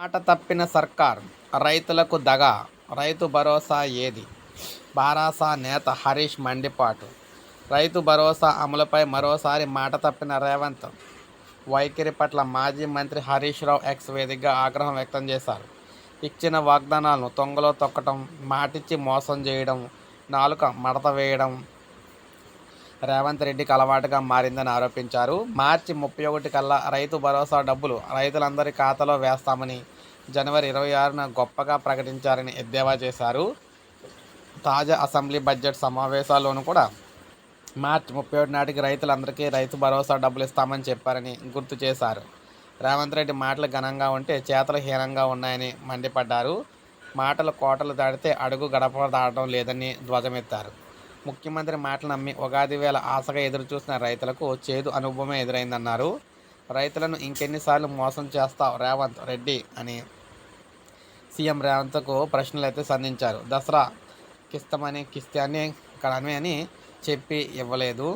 మాట తప్పిన సర్కార్ రైతులకు దగ రైతు భరోసా ఏది? బారాసా నేత హరీష్ మండిపాటు. రైతు భరోసా అమలుపై మరోసారి మాట తప్పిన రేవంత్ వైఖరి పట్ల మాజీ మంత్రి హరీష్ రావు ఎక్స్ వేదికగా ఆగ్రహం వ్యక్తం చేశారు. ఇచ్చిన వాగ్దానాలను తొంగలో తొక్కటం మాటిచ్చి మోసం చేయడం నాలుక మడత వేయడం రేవంత్ రెడ్డికి అలవాటుగా మారిందని ఆరోపించారు. మార్చి ముప్పై ఒకటి కల్లా రైతు భరోసా డబ్బులు రైతులందరి ఖాతాలో వేస్తామని జనవరి ఇరవై ఆరున గొప్పగా ప్రకటించారని ఎద్దేవా చేశారు. తాజా అసెంబ్లీ బడ్జెట్ సమావేశాల్లోనూ కూడా మార్చి ముప్పై ఒకటి నాటికి రైతులందరికీ రైతు భరోసా డబ్బులు ఇస్తామని చెప్పారని గుర్తు చేశారు. రేవంత్ రెడ్డి మాటలు ఘనంగా ఉంటే చేతలు హీనంగా ఉన్నాయని మండిపడ్డారు. మాటలు కోటలు దాటితే అడుగు గడప దాటడం లేదని ధ్వజమెత్తారు. ముఖ్యమంత్రి మాటలు నమ్మి ఉగాది వేళ ఆశగా ఎదురుచూసిన రైతులకు చేదు అనుభవమే ఎదురైందన్నారు. రైతులను ఇంకెన్నిసార్లు మోసం చేస్తావు రేవంత్ రెడ్డి అని సీఎం రేవంత్కు ప్రశ్నలు అయితే సంధించారు. దసరా కిస్తమని కిస్తాన్ని కడమే అని చెప్పి ఇవ్వలేదు.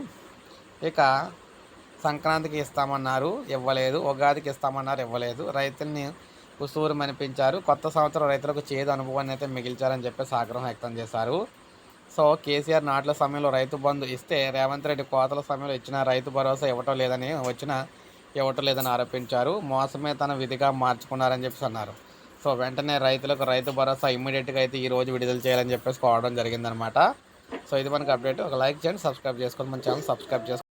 ఇక సంక్రాంతికి ఇస్తామన్నారు ఇవ్వలేదు. ఉగాదికి ఇస్తామన్నారు ఇవ్వలేదు. రైతుల్ని ఉసూరు మనిపించారు కొత్త సంవత్సరం రైతులకు చేదు అనుభవాన్ని అయితే మిగిల్చారని చెప్పేసి ఆగ్రహం వ్యక్తం చేశారు. సో కేసీఆర్ నాట్ల సమయంలో రైతు బంధు ఇస్తే రేవంత్ రెడ్డి కోతల సమయంలో ఇచ్చిన రైతు భరోసా ఇవ్వటం లేదని వచ్చిన ఇవ్వటం లేదని ఆరోపించారు. మోసమే తన విధిగా మార్చుకున్నారని చెప్పేసి అన్నారు. సో వెంటనే రైతులకు రైతు భరోసా ఇమ్మీడియట్గా అయితే ఈ రోజు విడుదల చేయాలని చెప్పేసి కోవడం జరిగిందనమాట సో ఇది మనకు అప్డేట్. ఒక లైక్ చేయండి సబ్స్క్రైబ్ చేసుకోండి. మన ఛానల్ సబ్స్క్రైబ్ చేసుకోండి.